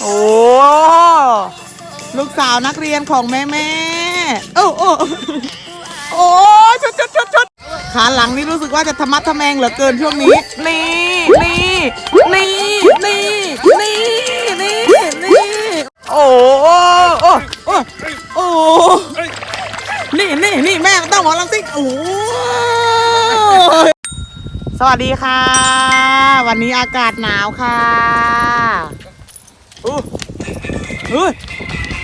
โอ้ลูกสาวนักเรียนของแม่แม่โอ้โอ้โอ้ชุดชุดชุดชุดขาหลังนี่รู้สึกว่าจะธรรมัดทะแมงเหลือเกินช่วงนี้ นี่นี่นี่นี่นี่นี่นี่โอ้โอ้โอ้โอ้นี่นี่นี่แม่ต้องหมอลำซิ่งโอ้สวัสดีค่ะ วันนี้อากาศหนาวค่ะ อู้อู้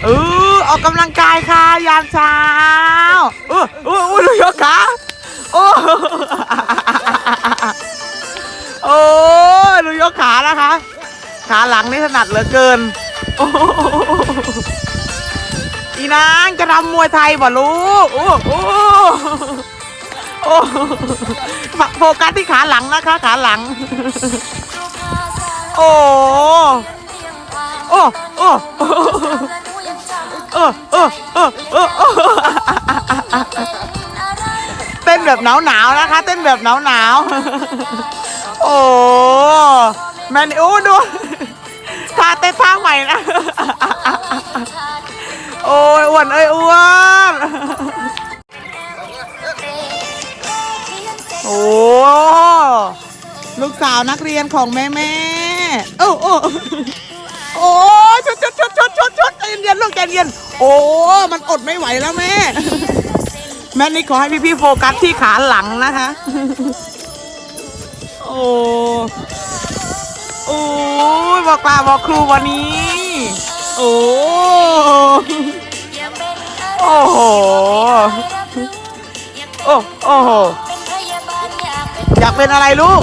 เออออกกำลังกายค่ะยามเช้าเออเอออู้ดูยกขาโอ้โอ้ดูยกขานะคะ ขาหลังนี่ถนัดเหลือเกินอีนางจะรำมวยไทยบ่ลูกโอ้โหโอ้โหโฟกัสที่ขาหลังนะคะ ขาหลัง โอ้ โอ้โอ้โอ้เออเออเออเออเต้นแบบหนาวหนาวนะคะ เต้นแบบหนาวหนาวโอ้แมนโอ้ดูท่าเต้นท่าใหม่นะโอ้ยอ้วนเอ้ยอ้วนโอ้ลูกสาวนักเรียนของแม่แม่โอ้โอ้ โอ้ชุดชุดชุดชุดชุดชุดใจเย็นๆลูกใจเย็นโอ้มันอดไม่ไหวแล้วแม่ แม่นี่ขอให้พี่ๆโฟกัสที่ขาหลังนะคะ โอ้โอ้ยบอกกล่าวบอกครูวันนี้ โอ้โอ้โหโอ้โอ้โหอยากเป็นอะไรลูก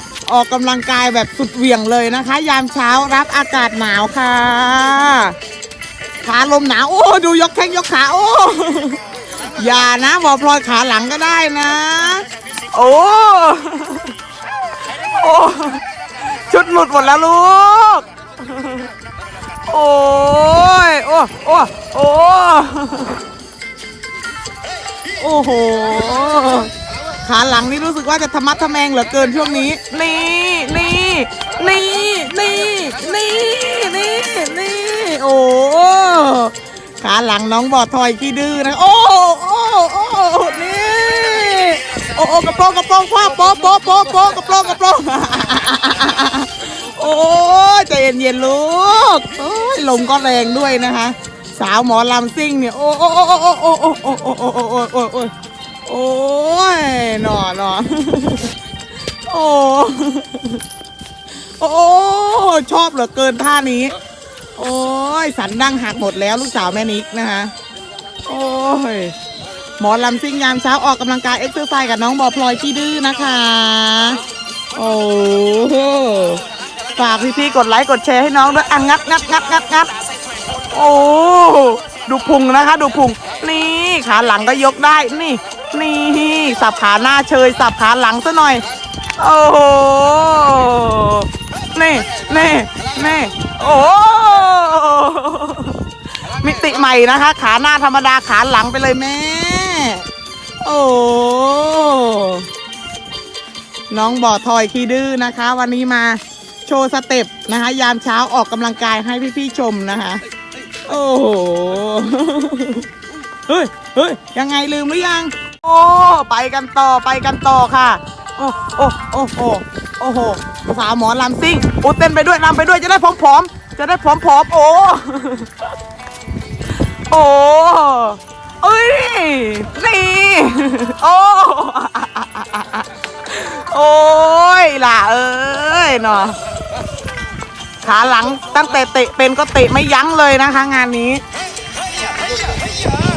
ออกกำลังกายแบบสุดเหวี่ยงเลยนะคะ ยามเช้ารับอากาศหนาวค่ะขาลมหนาวโอ้ดูยกแข้งยกขาโอ้อย่านะบอพลอยขาหลังก็ได้นะ โอ้โอ้ชุดหลุดหมดแล้วลูก โอ้ยโอ้โอ้โอ้โอ้โห ขาหลังนี่รู้สึกว่าจะธรรมัดทะแมงเหลือเกินช่วงนี้ นี่นี่นี่นี่นี่นี่นี่โอ้ขาหลังน้องบอดทอยขี้ดื้อนะโอ้โอ้โอ้นี่โอ้โอ้กระโปรงกระโปรงคว้าโป๊ะโป๊ะโป๊ะโป๊ะกระโปรงกระโปรงโอ้ยใจเย็นๆลูกโอ้ยลมก็แรงด้วยนะคะ สาวหมอลำซิ่งเนี่ยโอ้โอ้โอ้โอ้โอ้โอ้โอ้โอ้โอ้โอ้โอ้โอ้โอ้ หนอหนอโอ้โอ้ชอบเหลือเกินท่านี้ โอ้ยสันดั้งหักหมดแล้วลูกสาวแม่นิกนะคะ โอ้ยหมอลำซิ่งยามเช้าออกกำลังกายเอ็กซ์เซอร์ไซส์กับน้องบอพลอยที่ดื้อนะคะ โอ้ฝากพี่ๆกดไลค์กดแชร์ให้น้องด้วยอะงัดงัดงัดงัดงัดโอ้ดูพุงนะคะ ดูพุงนี่ขาหลังก็ยกได้นี่ นี่สับขาหน้าเชย สับขาหลังซะหน่อย โอ้โห นี่นี่นี่โอ้มิติใหม่นะคะ ขาหน้าธรรมดาขาหลังไปเลยแม่ โอ้น้องบ่อทอยขี้ดื้อนะคะ วันนี้มาโชว์สเต็ปนะคะ ยามเช้าออกกำลังกายให้พี่ๆชมนะคะ โอ้โห เฮ้ยเฮ้ยยังไงลืมหรือยัง โอ้ไปกันต่อไปกันต่อค่ะ โอ้โอ้โอ้โอ้โอ้โหสาวหมอลำซิ่งโอ้เต้นไปด้วยลำไปด้วยจะได้ผอมๆจะได้ผอมๆโอ้โอ้เอ้ยนี่โอ้โอ้ยล่ะเอ้ยเนาะขาหลังตั้งแต่เตะเป็นก็เตะไม่ยั้งเลยนะคะ งานนี้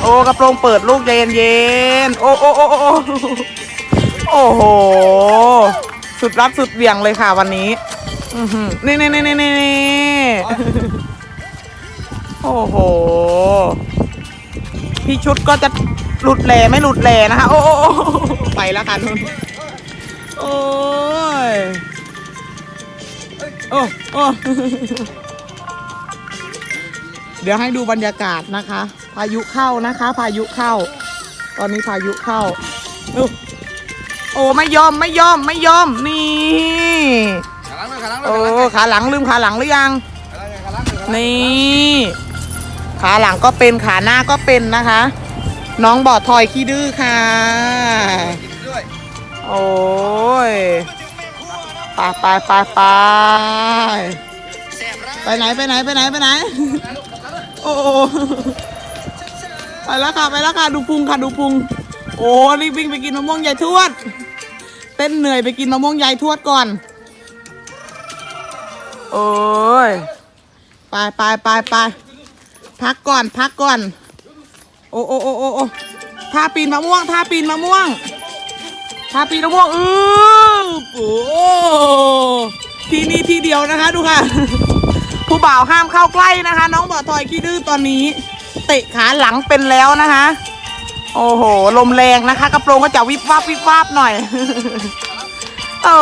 โอ้กระโปรงเปิดลูกเย็นเย็นโอ้โอ้โอ้โอ้โอ้โอ้โหสุดรับสุดเหวี่ยงเลยค่ะวันนี้อือหือนี่นี่นี่นี่นี่โอ้โห พี่ชุดก็จะหลุดแหล่ไม่หลุดแหล่นะคะ โอ้โอ้โอ้ไปแล้วค่ะนุ่นโอ้ย โอ้โอ้ เดี๋ยวให้ดูบรรยากาศนะคะ พายุเข้านะคะ พายุเข้า ตอนนี้พายุเข้าดูโอ้ไม่ยอมไม่ยอมไม่ยอมนี่ขาล้างเลยขาล้างเลยโอ้ขาหลังลืมขาหลังหรือยังขาล้างเลยขาล้างเลยนี่ขาหลังก็เป็นขาหน้าก็เป็นนะคะ น้องบอดทอยขี้ดื้อค่ะกินด้วยโอ้ยไปไปไปไปไปไหนไปไหนไปไหนไปไหน โอ้ไปแล้วค่ะไปแล้วค่ะดูพุงค่ะดูพุง โอ้รีบวิ่งไปกินมะม่วงยายทวด เต้นเหนื่อยไปกินมะม่วงยายทวดก่อน โอ้ยไปไปไปไปพักก่อนพักก่อน โอ้โอ้โอ้โอ้โอ้ท่าปีนมะม่วงท่าปีนมะม่วงท่าปีนมะม่วงอือโอ้ที่นี่ที่เดียวนะคะ ดูค่ะ ผู้บ่าวห้ามเข้าใกล้นะคะ น้องบ่อทอยขี้ดื้อตอนนี้ เตะขาหลังเป็นแล้วนะคะ โอ้โห ลมแรงนะคะ กระโปรงก็จะวิบวับวิบวับหน่อย โอ้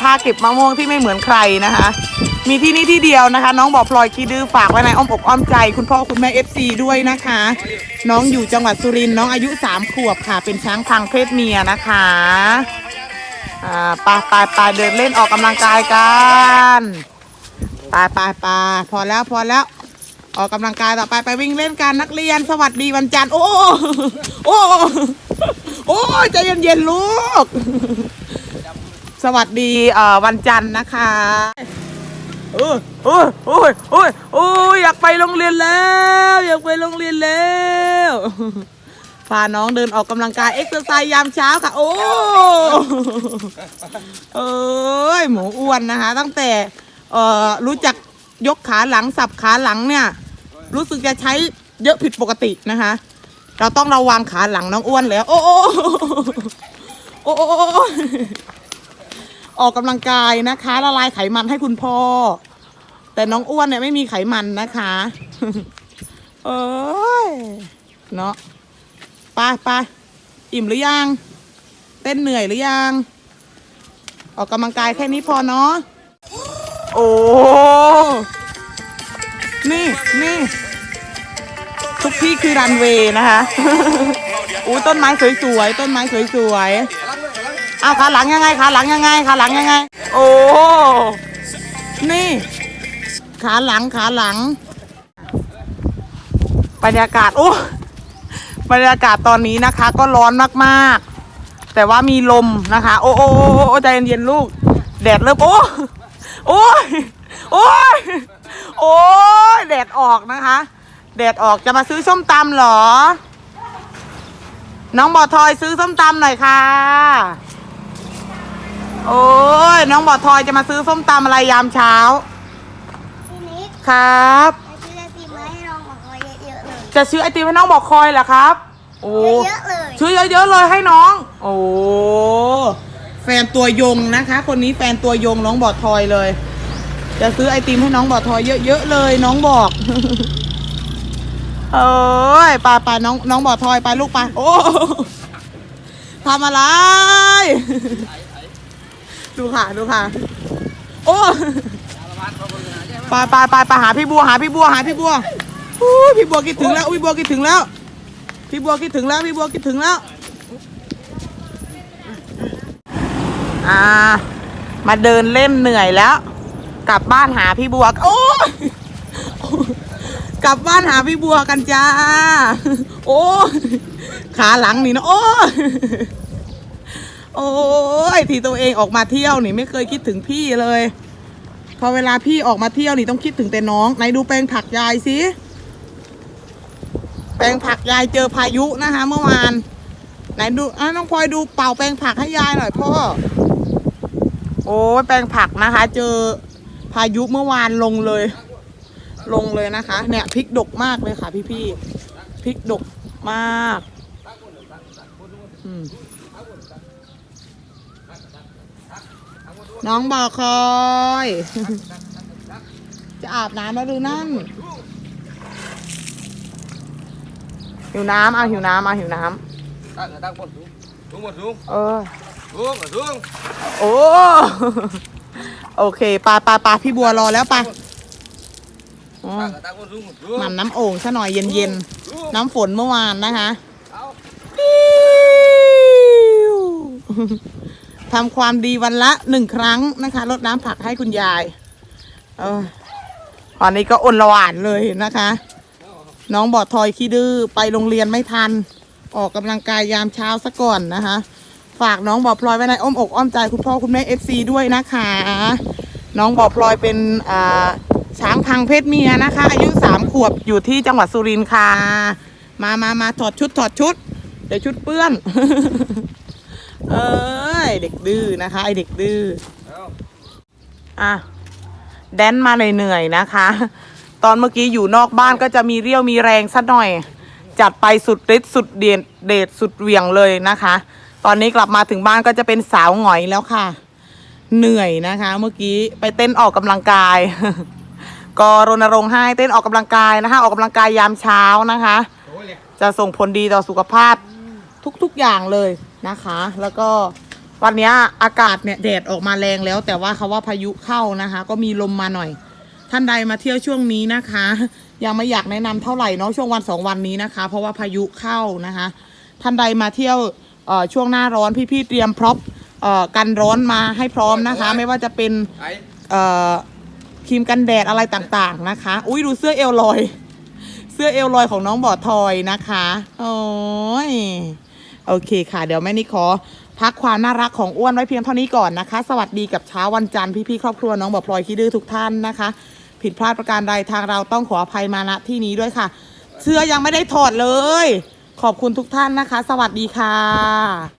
ท่าเก็บมะม่วงที่ไม่เหมือนใครนะคะ มีที่นี่ที่เดียวนะคะ น้องบอกพลอยคีดื้อฝากไว้ในอ้อมอกอ้อมใจ คุณพ่อคุณแม่เอฟซีด้วยนะคะ น้องอยู่จังหวัดสุรินทร์น้องอายุสามขวบค่ะ เป็นช้างพังเพศเมียนะคะอ่าไปไปไปเดินเล่นออกกำลังกายกัน ไปไปไปพอแล้วพอแล้ว ออกกำลังกายต่อไปไปวิ่งเล่นกันนักเรียนสวัสดีวันจันทร์โอ้โอ้โอ้ใจเย็นๆลูก สวัสดีเอ่อวันจันทร์นะคะโอ้ยโอ้ยโอ้ยโอ้ยโอ้ยอยากไปโรงเรียนแล้ว อยากไปโรงเรียนแล้วพาน้องเดินออกกำลังกายเอ็กซ์ไซส์ยามเช้าค่ะ โอ้เอ้ยหมูอ้วนนะคะ ตั้งแต่ เอ่อรู้จักยกขาหลังสับขาหลังเนี่ย รู้สึกจะใช้เยอะผิดปกตินะคะ เราต้องระวังขาหลังน้องอ้วนแล้ว โอ้โอ้โอ้โอ้ออกกำลังกายนะคะ ละลายไขมันให้คุณพ่อ แต่น้องอ้วนเนี่ยไม่มีไขมันนะคะเอ้ยเนาะไปไปอิ่มหรือยัง เต้นเหนื่อยหรือยัง ออกกำลังกายแค่นี้พอเนาะ โอ้ นี่นี่ทุกที่คือรันเวย์นะคะอู้ต้นไม้สวยๆ ต้นไม้สวยๆเอาขาหลังยังไงขาหลังยังไงขาหลังยังไง โอ้ นี่ ขาหลังขาหลัง บรรยากาศโอ้บรรยากาศตอนนี้นะคะ ก็ร้อนมากๆ แต่ว่ามีลมนะคะ โอ้โอ้โอ้โอ้ใจเย็นๆลูก แดดเริ่มโอ้ โอ้ยโอ้ยโอ้ยแดดออกนะคะ แดดออกจะมาซื้อส้มตำเหรอ น้องบอทอยซื้อส้มตำหน่อยค่ะ โอ้ยน้องบอทอยจะมาซื้อส้มตำอะไรยามเช้า ทีนี้ครับซื้อไอติมมาให้น้องบอกว่าเยอะๆเลยจะซื้อไอติมให้น้องบอกคอยเหรอครับ โอ้ เยอะๆเลย ซื้อเยอะๆเลยให้น้อง โอ้ แฟนตัวยงนะคะ คนนี้แฟนตัวยงน้องบอทอยเลย จะซื้อไอติมให้น้องบอทอยเยอะๆเลย น้องบอกเอ้ยไปไปน้องน้องบอทอยไปลูกไปโอ้ทำอะไร ดูค่ะดูค่ะ โอ้ไปไปไปไปหาพี่บัวหาพี่บัวหาพี่บัวอู้ยพี่บัวคิดถึงแล้วอุ้ยบัวคิดถึงแล้วพี่บัวคิดถึงแล้วพี่บัวคิดถึงแล้ว อ่า มาเดินเล่นเหนื่อยแล้ว กลับบ้านหาพี่บัวโอ้กลับบ้านหาพี่บัวกันจ้า โอ้ขาหลังนี่นะโอ้โอ้ยที่ตัวเองออกมาเที่ยวนี่ไม่เคยคิดถึงพี่เลย พอเวลาพี่ออกมาเที่ยวนี่ต้องคิดถึงแต่น้องไหนดูแปลงผักยายสิแปลงผักยายเจอพายุนะคะ เมื่อวานไหนดูอะน้องพลอยดูเป่าแปลงผักให้ยายหน่อยพ่อ โอ้ยแปลงผักนะคะ เจอพายุเมื่อวานลงเลย ลงเลยนะคะ เนี่ยพริกดกมากเลยค่ะ พี่พี่ๆพริกดกมากอืมน้องบอกคอย จะอาบน้ำแล้วดูนั่นหิวน้ำเอาหิวน้ำเอาหิวน้ตั้งตั้งบนสูงสูงบนสูงำเออ สูงสูงโอ้ โอเคปลาปลาปลาพี่บัวรอแล้วปลาอ๋อตั้งตั้งบนสูงสูงหมันน้ำโอ่งซะหน่อยเย็นเย็นสูงๆน้ำฝนเมื่อวานนะคะเอาทำความดีวันละหนึ่งครั้งนะคะรดน้ำผักให้คุณยายเออตอนนี้ก็อนละหวานเลยนะคะ น้องบอดทอยขี้ดื้อไปโรงเรียนไม่ทัน ออกกำลังกายยามเช้าซะก่อนนะคะ ฝากน้องบอพลอยไว้ในอ้อมอกอ้อมใจคุณพ่อคุณแม่เอฟซีด้วยนะคะ น้องบอพลอยเป็นช้างพังเพศเมียนะคะ อายุสามขวบอยู่ที่จังหวัดสุรินทร์ค่ะ มามามาถอดชุดถอดชุด เดี๋ยวชุดเปื้อน เอ้ยเด็กดื้อนะคะไอเด็กดื้ออะแดนมาเหนื่อยๆนะคะ ตอนเมื่อกี้อยู่นอกบ้านก็จะมีเรี่ยวมีแรงสักหน่อย จัดไปสุดฤทธิ์สุดเดชเดชสุดเหวี่ยงเลยนะคะ ตอนนี้กลับมาถึงบ้านก็จะเป็นสาวหงอยแล้วค่ะ เหนื่อยนะคะ เมื่อกี้ไปเต้นออกกำลังกาย ก็รณรงค์ให้เต้นออกกำลังกายนะคะ ออกกำลังกายยามเช้านะคะ จะส่งผลดีต่อสุขภาพทุกๆอย่างเลยนะคะ แล้วก็วันนี้อากาศเนี่ยแดดออกมาแรงแล้ว แต่ว่าเขาว่าพายุเข้านะคะ ก็มีลมมาหน่อย ท่านใดมาเที่ยวช่วงนี้นะคะ ยังไม่อยากแนะนำเท่าไหร่เนาะช่วงวันสองวันนี้นะคะ เพราะว่าพายุเข้านะคะ ท่านใดมาเที่ยว ช่วงหน้าร้อนพี่ๆเตรียมพร็อพเอ่อกันร้อนมาให้พร้อมนะคะ ไม่ว่าจะเป็นไอ้เอ่อครีมกันแดดอะไรต่างๆนะคะ อุ้ยดูเสื้อเอลลอย เสื้อเอลลอยของน้องบอดทอยนะคะ โอ้ยโอเคค่ะ เดี๋ยวแม่นิดขอพักความน่ารักของอ้วนไว้เพียงเท่านี้ก่อนนะคะ สวัสดีกับเช้าวันจันทร์พี่ๆครอบครัวน้องบอดพลอยคิดดื้อทุกท่านนะคะ ผิดพลาดประการใดทางเราต้องขออภัยมาณที่นี้ด้วยค่ะ เสื้อยังไม่ได้ถอดเลย ขอบคุณทุกท่านนะคะ สวัสดีค่ะ